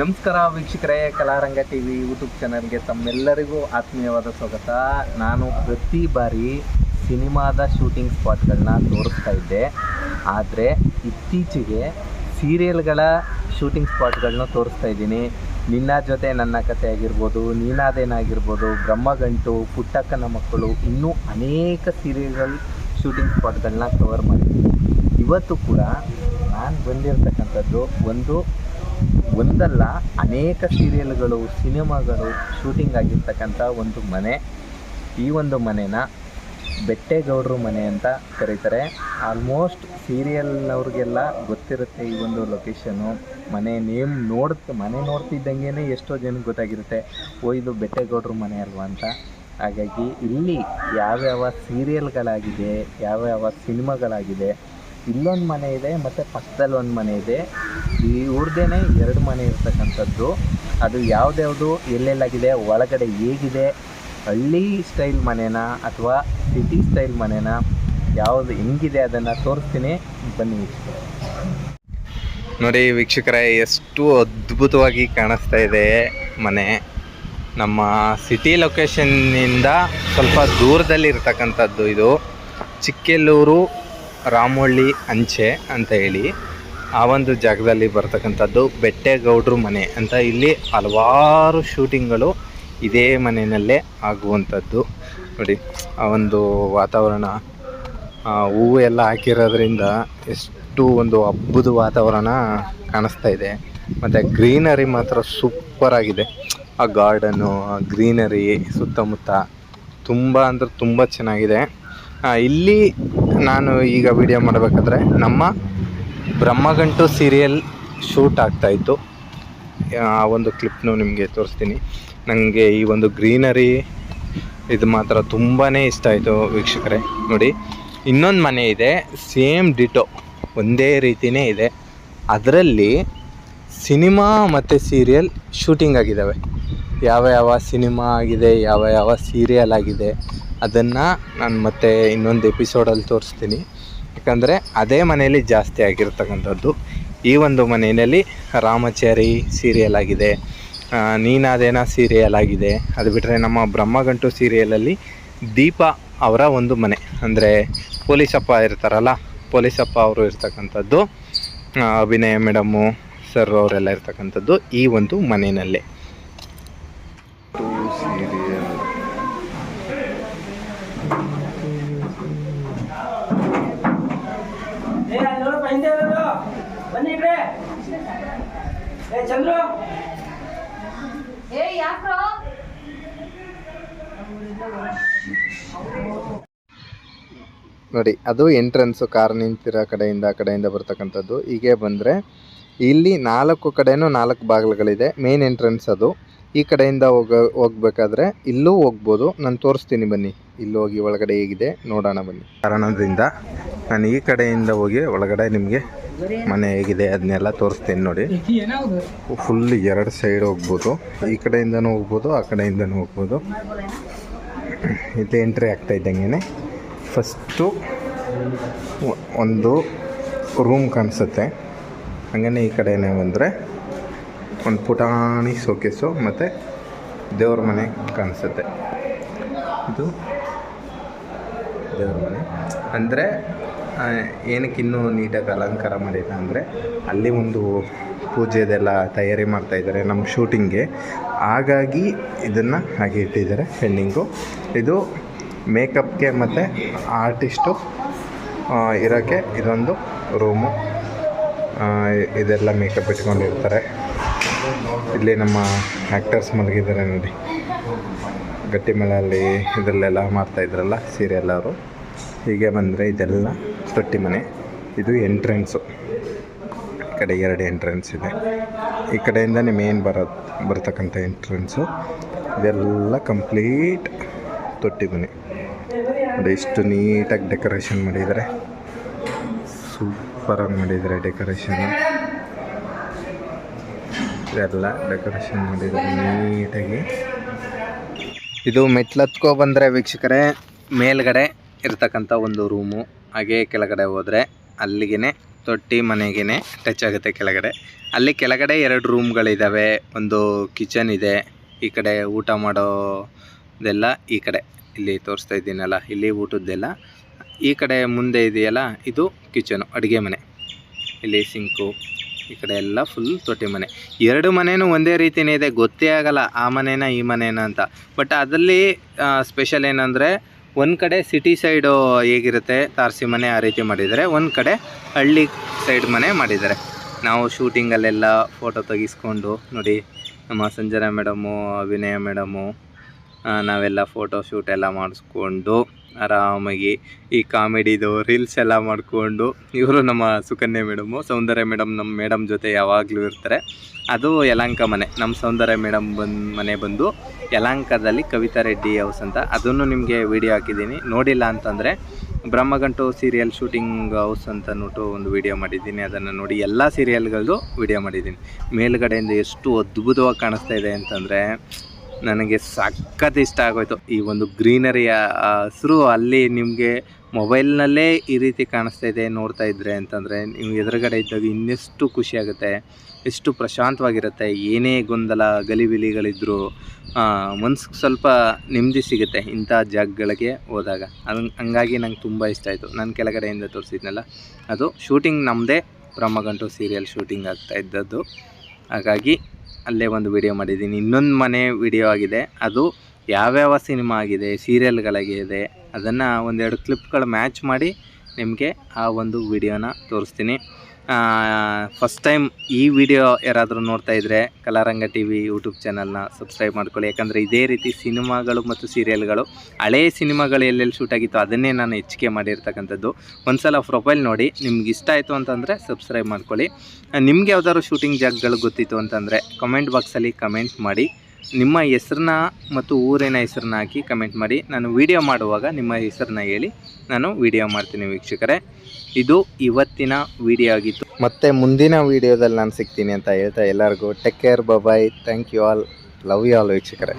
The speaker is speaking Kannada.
ನಮಸ್ಕಾರ ವೀಕ್ಷಕರೇ, ಕಲಾರಂಗ ಟಿ ವಿ ಯೂಟ್ಯೂಬ್ ಚಾನಲ್ಗೆ ತಮ್ಮೆಲ್ಲರಿಗೂ ಆತ್ಮೀಯವಾದ ಸ್ವಾಗತ. ನಾನು ಪ್ರತಿ ಬಾರಿ ಸಿನಿಮಾದ ಶೂಟಿಂಗ್ ಸ್ಪಾಟ್ಗಳನ್ನ ತೋರಿಸ್ತಾ ಇದ್ದೆ. ಆದರೆ ಇತ್ತೀಚೆಗೆ ಸೀರಿಯಲ್ಗಳ ಶೂಟಿಂಗ್ ಸ್ಪಾಟ್ಗಳನ್ನ ತೋರಿಸ್ತಾ ಇದ್ದೀನಿ. ನಿನ್ನ ಜೊತೆ ನನ್ನ ಕತೆ ಆಗಿರ್ಬೋದು, ನೀನಾದೇನಾಗಿರ್ಬೋದು, ಬ್ರಹ್ಮಗಂಟು, ಪುಟ್ಟಕ್ಕನ ಮಕ್ಕಳು, ಇನ್ನೂ ಅನೇಕ ಸೀರಿಯಲ್ಗಳ ಶೂಟಿಂಗ್ ಸ್ಪಾಟ್ಗಳನ್ನ ಕವರ್ ಮಾಡಿದ್ದೀನಿ. ಇವತ್ತು ಕೂಡ ನಾನು ಬಂದಿರತಕ್ಕಂಥದ್ದು ಒಂದು ಒಂದಲ್ಲ, ಅನೇಕ ಸೀರಿಯಲ್ಗಳು ಸಿನಿಮಾಗಳು ಶೂಟಿಂಗ್ ಆಗಿರ್ತಕ್ಕಂಥ ಒಂದು ಮನೆ. ಈ ಒಂದು ಮನೆನ ಬೆಟ್ಟೇಗೌಡರು ಮನೆ ಅಂತ ಕರೀತಾರೆ. ಆಲ್ಮೋಸ್ಟ್ ಸೀರಿಯಲ್ನವ್ರಿಗೆಲ್ಲ ಗೊತ್ತಿರುತ್ತೆ ಈ ಒಂದು ಲೊಕೇಶನು ಮನೆ ನೇಮ್ ನೋಡ್ ಮನೆ ನೋಡ್ತಿದ್ದಂಗೆ ಎಷ್ಟೋ ಜನಕ್ಕೆ ಗೊತ್ತಾಗಿರುತ್ತೆ. ಓ, ಇದು ಬೆಟ್ಟೇಗೌಡರು ಮನೆ ಅಲ್ವಾ ಅಂತ. ಹಾಗಾಗಿ ಇಲ್ಲಿ ಯಾವ್ಯಾವ ಸೀರಿಯಲ್ಗಳಾಗಿದೆ ಯಾವ್ಯಾವ ಸಿನಿಮಾಗಳಾಗಿದೆ, ಇಲ್ಲೊಂದು ಮನೆ ಇದೆ, ಮತ್ತು ಪಕ್ಕದಲ್ಲಿ ಒಂದು ಮನೆ ಇದೆ. ಇವ್ರದ್ದೇನೆ ಎರಡು ಮನೆ ಇರ್ತಕ್ಕಂಥದ್ದು. ಅದು ಯಾವುದ್ಯಾವುದು ಎಲ್ಲೆಲ್ಲಾಗಿದೆ, ಒಳಗಡೆ ಹೇಗಿದೆ, ಹಳ್ಳಿ ಸ್ಟೈಲ್ ಮನೆನಾ ಅಥವಾ ಸಿಟಿ ಸ್ಟೈಲ್ ಮನೆನಾ, ಯಾವುದು ಹೆಂಗಿದೆ ಅದನ್ನು ತೋರಿಸ್ತೀನಿ. ಬನ್ನಿ ವೀಕ್ಷಕರೇ. ನೋಡಿ ವೀಕ್ಷಕರೇ, ಎಷ್ಟು ಅದ್ಭುತವಾಗಿ ಕಾಣಿಸ್ತಾ ಇದೆ ಮನೆ. ನಮ್ಮ ಸಿಟಿ ಲೊಕೇಶನ್ನಿಂದ ಸ್ವಲ್ಪ ದೂರದಲ್ಲಿ ಇರ್ತಕ್ಕಂಥದ್ದು ಇದು. ಚಿಕ್ಕೆಲ್ಲೂರು ರಾಮೋಳ್ಳಿ ಅಂಚೆ ಅಂತ ಹೇಳಿ. ಆ ಒಂದು ಜಾಗದಲ್ಲಿ ಬರ್ತಕ್ಕಂಥದ್ದು ಬೆಟ್ಟೆಗೌಡ್ರ ಮನೆ ಅಂತ ಇಲ್ಲಿ ಹಲವಾರು ಶೂಟಿಂಗ್ಗಳು ಇದೇ ಮನೆಯಲ್ಲೇ ಆಗುವಂಥದ್ದು. ನೋಡಿ, ಆ ಒಂದು ವಾತಾವರಣ ಹೂವು ಎಲ್ಲ ಹಾಕಿರೋದ್ರಿಂದ ಎಷ್ಟು ಒಂದು ಹಬ್ಬದ ವಾತಾವರಣ ಕಾಣಿಸ್ತಾ ಇದೆ. ಮತ್ತು ಗ್ರೀನರಿ ಮಾತ್ರ ಸೂಪರ್ ಆಗಿದೆ. ಆ ಗಾರ್ಡನ್ನು, ಆ ಗ್ರೀನರಿ ಸುತ್ತಮುತ್ತ ತುಂಬ ಅಂದರೆ ತುಂಬ ಚೆನ್ನಾಗಿದೆ. ಇಲ್ಲಿ ನಾನು ಈಗ ವಿಡಿಯೋ ಮಾಡಬೇಕಾದ್ರೆ ನಮ್ಮ ಬ್ರಹ್ಮಗಂಟು ಸೀರಿಯಲ್ ಶೂಟ್ ಆಗ್ತಾಯಿತ್ತು ಆ, ಒಂದು ಕ್ಲಿಪ್ನು ನಿಮಗೆ ತೋರಿಸ್ತೀನಿ. ನನಗೆ ಈ ಒಂದು ಗ್ರೀನರಿ ಇದು ಮಾತ್ರ ತುಂಬಾ ಇಷ್ಟ ಆಯಿತು ವೀಕ್ಷಕರೇ. ನೋಡಿ, ಇನ್ನೊಂದು ಮನೆ ಇದೆ ಸೇಮ್ ಡಿಟೋ ಒಂದೇ ರೀತಿಯೇ ಇದೆ. ಅದರಲ್ಲಿ ಸಿನಿಮಾ ಮತ್ತು ಸೀರಿಯಲ್ ಶೂಟಿಂಗ್ ಆಗಿದ್ದಾವೆ ಯಾವ ಯಾವ ಸಿನಿಮಾ ಆಗಿದೆ, ಯಾವ ಯಾವ ಸೀರಿಯಲ್ ಆಗಿದೆ, ಅದನ್ನು ನಾನು ಮತ್ತೆ ಇನ್ನೊಂದು ಎಪಿಸೋಡಲ್ಲಿ ತೋರಿಸ್ತೀನಿ. ಯಾಕಂದರೆ ಅದೇ ಮನೆಯಲ್ಲಿ ಜಾಸ್ತಿ ಆಗಿರ್ತಕ್ಕಂಥದ್ದು. ಈ ಒಂದು ಮನೆಯಲ್ಲಿ ರಾಮಚಾರಿ ಸೀರಿಯಲ್ ಆಗಿದೆ ನೀನಾದೇನ ಸೀರಿಯಲ್ ಆಗಿದೆ. ಅದು ಬಿಟ್ಟರೆ ನಮ್ಮ ಬ್ರಹ್ಮಗಂಟು ಸೀರಿಯಲಲ್ಲಿ ದೀಪ ಅವರ ಒಂದು ಮನೆ. ಅಂದರೆ ಪೊಲೀಸಪ್ಪ ಇರ್ತಾರಲ್ಲ, ಪೊಲೀಸಪ್ಪ ಅವರು ಇರ್ತಕ್ಕಂಥದ್ದು ಅಭಿನಯ ಮೇಡಮ್ಮು ಸರ್ ಅವರೆಲ್ಲ ಇರ್ತಕ್ಕಂಥದ್ದು ಈ ಒಂದು ಮನೆಯಲ್ಲೇ. ಏ ಚಂದ್ರು. ಏ ಯಾಕ್ರೋ? ನೋಡಿ ಅದು ಎಂಟ್ರೆನ್ಸು ಕಾರ್ ನಿಂತಿರೋ ಕಡೆಯಿಂದ ಆ ಕಡೆಯಿಂದ ಬರ್ತಕ್ಕಂಥದ್ದು. ಹೀಗೆ ಬಂದರೆ ಇಲ್ಲಿ ನಾಲ್ಕು ಕಡೆನೂ ನಾಲ್ಕು ಬಾಗಿಲುಗಳಿದೆ ಮೇನ್ ಎಂಟ್ರೆನ್ಸ್ ಅದು. ಈ ಕಡೆಯಿಂದ ಹೋಗ ಹೋಗ್ಬೇಕಾದ್ರೆ ಇಲ್ಲೂ ಹೋಗ್ಬೋದು. ನಾನು ತೋರಿಸ್ತೀನಿ ಬನ್ನಿ. ಇಲ್ಲಿ ಹೋಗಿ ಒಳಗಡೆ ಹೇಗಿದೆ ನೋಡೋಣ ಬನ್ನಿ. ಕಾರಣದಿಂದ ನಾನು ಈ ಕಡೆಯಿಂದ ಹೋಗಿ ಒಳಗಡೆ ನಿಮಗೆ ಮನೆ ಹೇಗಿದೆ ಅದನ್ನೆಲ್ಲ ತೋರಿಸ್ತೀನಿ ನೋಡಿ. ಫುಲ್ ಎರಡು ಸೈಡ್ ಹೋಗ್ಬೋದು. ಈ ಕಡೆಯಿಂದನೂ ಹೋಗ್ಬೋದು, ಆ ಕಡೆಯಿಂದನೂ ಹೋಗ್ಬೋದು. ಇದು ಎಂಟ್ರಿ ಆಗ್ತಾ ಇದ್ದಂಗೆ ಫಸ್ಟು ಒಂದು ರೂಮ್ ಕಾಣಿಸುತ್ತೆ. ಹಾಗೇ ಈ ಕಡೆನೇ ಬಂದರೆ ಒಂದು ಪುಟಾಣಿ ಸೋಕೇಸು ಮತ್ತು ದೇವ್ರ ಮನೆ ಕಾಣಿಸುತ್ತೆ. ಇದು ದೇವ್ರ ಮನೆ. ಅಂದರೆ ಏನಕ್ಕೆ ಇನ್ನೂ ನೀಟಾಗಿ ಅಲಂಕಾರ ಮಾಡಿಲ್ಲ ಅಂದರೆ ಅಲ್ಲಿ ಒಂದು ಪೂಜೆದೆಲ್ಲ ತಯಾರಿ ಮಾಡ್ತಾ ಇದ್ದಾರೆ ನಮ್ಮ ಶೂಟಿಂಗ್ಗೆ. ಹಾಗಾಗಿ ಇದನ್ನು ಹಾಗೆ ಇಟ್ಟಿದ್ದಾರೆ ಪೆಂಡಿಂಗು ಇದು ಮೇಕಪ್ಗೆ ಮತ್ತು ಆರ್ಟಿಸ್ಟು ಇರೋಕ್ಕೆ ಇದೊಂದು ರೂಮು. ಇದೆಲ್ಲ ಮೇಕಪ್ ಇಟ್ಕೊಂಡಿರ್ತಾರೆ. ಇಲ್ಲಿ ನಮ್ಮ ಆ್ಯಕ್ಟರ್ಸ್ ಮಲಗಿದ್ದಾರೆ ನೋಡಿ. ಗಟ್ಟಿಮಳೆಯಲ್ಲಿ ಇದರಲ್ಲೆಲ್ಲ ಮಾಡ್ತಾಯಿದ್ರಲ್ಲ ಸೀರಿಯಲ್ ಅವರು. ಹೀಗೆ ಬಂದರೆ ಇದೆಲ್ಲ ತೊಟ್ಟಿ ಮನೆ. ಇದು ಎಂಟ್ರೆನ್ಸು ಈ ಕಡೆ ಎರಡು ಎಂಟ್ರೆನ್ಸ್ ಇದೆ. ಈ ಕಡೆಯಿಂದನೇ ಮೇನ್ ಬರ ಬರ್ತಕ್ಕಂಥ ಎಂಟ್ರೆನ್ಸು ಇದೆಲ್ಲ ಕಂಪ್ಲೀಟ್ ತೊಟ್ಟಿ ಮನೆ. ಅದು ಎಷ್ಟು ನೀಟಾಗಿ ಡೆಕೋರೇಷನ್ ಮಾಡಿದ್ದಾರೆ. ಸೂಪರಾಗಿ ಮಾಡಿದ್ದಾರೆ ಡೆಕೋರೇಷನ್ ಇದೆಲ್ಲ ಡೆಕೋರೇಷನ್ ಮಾಡಿದ್ದಾರೆ ನೀಟಾಗಿ. ಇದು ಮೆಟ್ಲತ್ಕೊ ಬಂದರೆ ವೀಕ್ಷಕರೇ, ಮೇಲ್ಗಡೆ ಇರ್ತಕ್ಕಂಥ ಒಂದು ರೂಮು. ಹಾಗೆ ಕೆಳಗಡೆ ಹೋದರೆ ಅಲ್ಲಿಗೆ ತೊಟ್ಟಿ ಮನೆಗೇ ಟಚ್ ಆಗುತ್ತೆ ಕೆಳಗಡೆ. ಅಲ್ಲಿ ಕೆಳಗಡೆ ಎರಡು ರೂಮ್ಗಳಿದ್ದಾವೆ ಒಂದು ಕಿಚನ್ ಇದೆ. ಈ ಕಡೆ ಊಟ ಮಾಡೋದೆಲ್ಲ ಈ ಕಡೆ. ಇಲ್ಲಿ ತೋರಿಸ್ತಾ ಇದ್ದೀನಲ್ಲ, ಇಲ್ಲಿ ಊಟದ್ದೆಲ್ಲ. ಈ ಕಡೆ ಮುಂದೆ ಇದೆಯಲ್ಲ, ಇದು ಕಿಚನು ಅಡುಗೆ ಮನೆ. ಇಲ್ಲಿ ಸಿಂಕು ಈ ಕಡೆ ಎಲ್ಲ ಫುಲ್ ತೊಟ್ಟಿ ಮನೆ. ಎರಡು ಮನೆಯೂ ಒಂದೇ ರೀತಿಯೇ ಇದೆ. ಗೊತ್ತೇ ಆಗಲ್ಲ ಆ ಮನೇನ ಈ ಮನೇನ ಅಂತ. ಬಟ್ ಅದರಲ್ಲಿ ಸ್ಪೆಷಲ್ ಏನಂದರೆ ಒಂದು ಕಡೆ ಸಿಟಿ ಸೈಡು ಹೇಗಿರುತ್ತೆ ತಾರಸಿ ಮನೆ ಆ ರೀತಿ ಮಾಡಿದ್ದಾರೆ, ಒಂದು ಕಡೆ ಹಳ್ಳಿ ಸೈಡ್ ಮನೆ ಮಾಡಿದ್ದಾರೆ. ನಾವು ಶೂಟಿಂಗಲ್ಲೆಲ್ಲ ಫೋಟೋ ತೆಗಿಸ್ಕೊಂಡು ನೋಡಿ, ನಮ್ಮ ಸಂಜನಾ ಮೇಡಮು ಅಭಿನಯ ಮೇಡಮು ನಾವೆಲ್ಲ ಫೋಟೋ ಶೂಟ್ ಎಲ್ಲ ಮಾಡಿಸ್ಕೊಂಡು ಆರಾಮಾಗಿ ಈ ಕಾಮಿಡಿದು ರೀಲ್ಸ್ ಎಲ್ಲ ಮಾಡಿಕೊಂಡು ಇವರು ನಮ್ಮ ಸುಕನ್ಯಾ ಮೇಡಮು ಸೌಂದರ್ಯ ಮೇಡಮ್ ನಮ್ಮ ಮೇಡಮ್ ಜೊತೆ ಯಾವಾಗಲೂ ಇರ್ತಾರೆ. ಅದು ಯಲಾಂಕ ಮನೆ. ನಮ್ಮ ಸೌಂದರ್ಯ ಮೇಡಮ್ ಬಂದು, ಮನೆ ಬಂದು ಯಲಾಂಕದಲ್ಲಿ ಕವಿತಾ ರೆಡ್ಡಿ ಹೌಸ್ ಅಂತ. ಅದನ್ನು ನಿಮಗೆ ವಿಡಿಯೋ ಹಾಕಿದ್ದೀನಿ. ನೋಡಿಲ್ಲ ಅಂತಂದರೆ ಬ್ರಹ್ಮಗಂಟು ಸೀರಿಯಲ್ ಶೂಟಿಂಗ್ ಹೌಸ್ ಅಂತ ಅಂದ್ಬಿಟ್ಟು ಒಂದು ವಿಡಿಯೋ ಮಾಡಿದ್ದೀನಿ. ಅದನ್ನು ನೋಡಿ ಎಲ್ಲ ಸೀರಿಯಲ್ಗಳದ್ದು ವಿಡಿಯೋ ಮಾಡಿದ್ದೀನಿ. ಮೇಲುಗಡೆಯಿಂದ ಎಷ್ಟು ಅದ್ಭುತವಾಗಿ ಕಾಣಿಸ್ತಾ ಇದೆ ಅಂತಂದರೆ ನನಗೆ ಸಖತ್ ಇಷ್ಟ ಆಗೋಯ್ತು. ಈ ಒಂದು ಗ್ರೀನರಿಯ ಹಸಿರು ಅಲ್ಲಿ ನಿಮಗೆ ಮೊಬೈಲ್ನಲ್ಲೇ ಈ ರೀತಿ ಕಾಣಿಸ್ತಾ ಇದೆ ನೋಡ್ತಾ ಇದ್ರೆ ಅಂತಂದರೆ, ನೀವು ಎದುರುಗಡೆ ಇದ್ದಾಗ ಇನ್ನೆಷ್ಟು ಖುಷಿಯಾಗುತ್ತೆ ಎಷ್ಟು ಪ್ರಶಾಂತವಾಗಿರುತ್ತೆ, ಏನೇ ಗೊಂದಲ ಗಲಿಬಿಲಿಗಳಿದ್ದರೂ ಮನ್ಸಿಗೆ ಸ್ವಲ್ಪ ನೆಮ್ಮದಿ ಸಿಗುತ್ತೆ ಇಂಥ ಜಾಗಗಳಿಗೆ ಹೋದಾಗ. ಅದು ಹಂಗಾಗಿ ನಂಗೆ ತುಂಬ ಇಷ್ಟ ಆಯಿತು. ನಾನು ಕೆಳಗಡೆಯಿಂದ ತೋರಿಸಿದ್ನಲ್ಲ, ಅದು ಶೂಟಿಂಗ್ ನಮ್ಮದೇ ಬ್ರಹ್ಮಗಂಟು ಸೀರಿಯಲ್ ಶೂಟಿಂಗ್ ಆಗ್ತಾ ಇದ್ದದ್ದು. ಹಾಗಾಗಿ ಅಲ್ಲೇ ಒಂದು ವಿಡಿಯೋ ಮಾಡಿದ್ದೀನಿ. ಇನ್ನೊಂದು ಮನೆ ವಿಡಿಯೋ ಆಗಿದೆ. ಅದು ಯಾವ್ಯಾವ ಸಿನಿಮಾ ಆಗಿದೆ ಸೀರಿಯಲ್ಗಳಾಗಿದೆ ಅದನ್ನು ಒಂದೆರಡು ಕ್ಲಿಪ್ಗಳು ಮ್ಯಾಚ್ ಮಾಡಿ ನಿಮಗೆ ಆ ಒಂದು ವಿಡಿಯೋನ ತೋರಿಸ್ತೀನಿ. ಫಸ್ಟ್ ಟೈಮ್ ಈ ವಿಡಿಯೋ ಯಾರಾದರೂ ನೋಡ್ತಾ ಇದ್ದರೆ ಕಲಾರಂಗ ಟಿ ವಿ ಯೂಟ್ಯೂಬ್ ಚಾನಲ್ನ ಸಬ್ಸ್ಕ್ರೈಬ್ ಮಾಡ್ಕೊಳ್ಳಿ. ಯಾಕಂದರೆ ಇದೇ ರೀತಿ ಸಿನಿಮಾಗಳು ಮತ್ತು ಸೀರಿಯಲ್ಗಳು ಹಳೆಯ ಸಿನಿಮಾಗಳು ಎಲ್ಲೆಲ್ಲಿ ಶೂಟ್ ಆಗಿತ್ತು ಅದನ್ನೇ ನಾನು ಹೆಚ್ಚಿಗೆ ಮಾಡಿರ್ತಕ್ಕಂಥದ್ದು. ಒಂದು ಸಲ ಪ್ರೊಫೈಲ್ ನೋಡಿ, ನಿಮ್ಗೆ ಇಷ್ಟ ಆಯಿತು ಅಂತಂದರೆ ಸಬ್ಸ್ಕ್ರೈಬ್ ಮಾಡ್ಕೊಳ್ಳಿ. ನಿಮ್ಗೆ ಯಾವ್ದಾದ್ರು ಶೂಟಿಂಗ್ ಜಾಗಗಳು ಗೊತ್ತಿತ್ತು ಅಂತಂದರೆ ಕಮೆಂಟ್ ಬಾಕ್ಸಲ್ಲಿ ಕಮೆಂಟ್ ಮಾಡಿ. ನಿಮ್ಮ ಹೆಸ್ರನ್ನ ಮತ್ತು ಊರಿನ ಹೆಸ್ರನ್ನ ಹಾಕಿ ಕಮೆಂಟ್ ಮಾಡಿ. ನಾನು ವಿಡಿಯೋ ಮಾಡುವಾಗ ನಿಮ್ಮ ಹೆಸ್ರನ್ನ ಹೇಳಿ. ನಾನು ವಿಡಿಯೋ ಮಾಡ್ತೀನಿ ವೀಕ್ಷಕರೇ. ಇದು ಇವತ್ತಿನ ವಿಡಿಯೋ ಆಗಿತ್ತು. ಮತ್ತೆ ಮುಂದಿನ ವಿಡಿಯೋದಲ್ಲಿ ನಾನು ಸಿಗ್ತೀನಿ ಅಂತ ಹೇಳ್ತಾ ಎಲ್ಲರಿಗೂ take care bye thank you all love you all ವೀಕ್ಷಕರೇ.